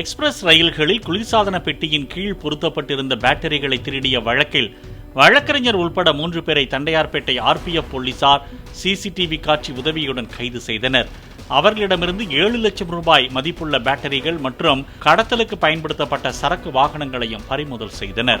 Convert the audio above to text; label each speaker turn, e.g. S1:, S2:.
S1: Express ரயில்களில் குளிர்சாதன பெட்டியின் கீழ் பொருத்தப்பட்டிருந்த பேட்டரிகளை திருடிய வழக்கில் வழக்கறிஞர் உள்பட மூன்று பேரை தண்டையார்பேட்டை ஆர்பிஎஃப் போலீசார் சிசிடிவி காட்சி உதவியுடன் கைது செய்தனர். அவர்களிடமிருந்து ஏழு லட்சம் ரூபாய் மதிப்புள்ள பேட்டரிகள் மற்றும் கடத்தலுக்கு பயன்படுத்தப்பட்ட சரக்கு வாகனங்களையும் பறிமுதல் செய்தனர்.